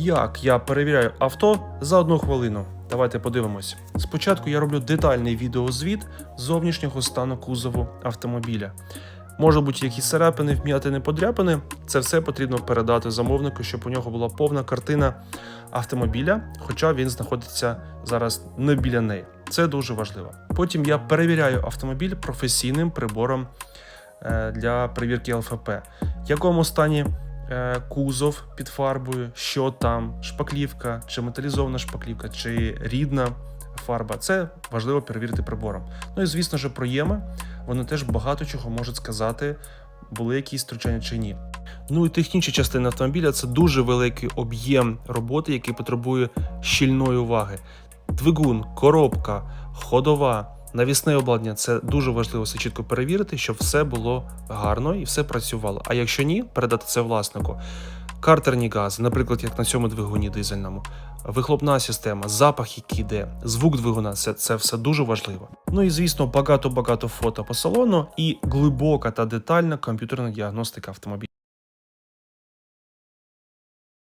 Як я перевіряю авто за одну хвилину? Давайте подивимось. Спочатку я роблю детальний відеозвіт зовнішнього стану кузову автомобіля. Може бути якісь царапини, вм'ятини, подряпини. Це все потрібно передати замовнику, щоб у нього була повна картина автомобіля, хоча він знаходиться зараз не біля неї. Це дуже важливо. Потім я перевіряю автомобіль професійним прибором е, для перевірки ЛФП. В якому стані кузов під фарбою, що там, шпаклівка, чи металізована шпаклівка, чи рідна фарба. Це важливо перевірити прибором. Ну і звісно ж, проєми вони теж багато чого можуть сказати, були якісь втручання чи ні. Ну і технічні частини автомобіля це дуже великий об'єм роботи, який потребує щільної уваги. Двигун, коробка, ходова, навісне обладнання це дуже важливо все чітко перевірити, щоб все було гарно і все працювало. А якщо ні, передати це власнику. Картерні гази, наприклад, як на цьому двигуні дизельному, вихлопна система, запах, який йде, звук двигуна це, це все дуже важливо. Ну і звісно, багато-багато фото по салону і глибока та детальна комп'ютерна діагностика автомобіля.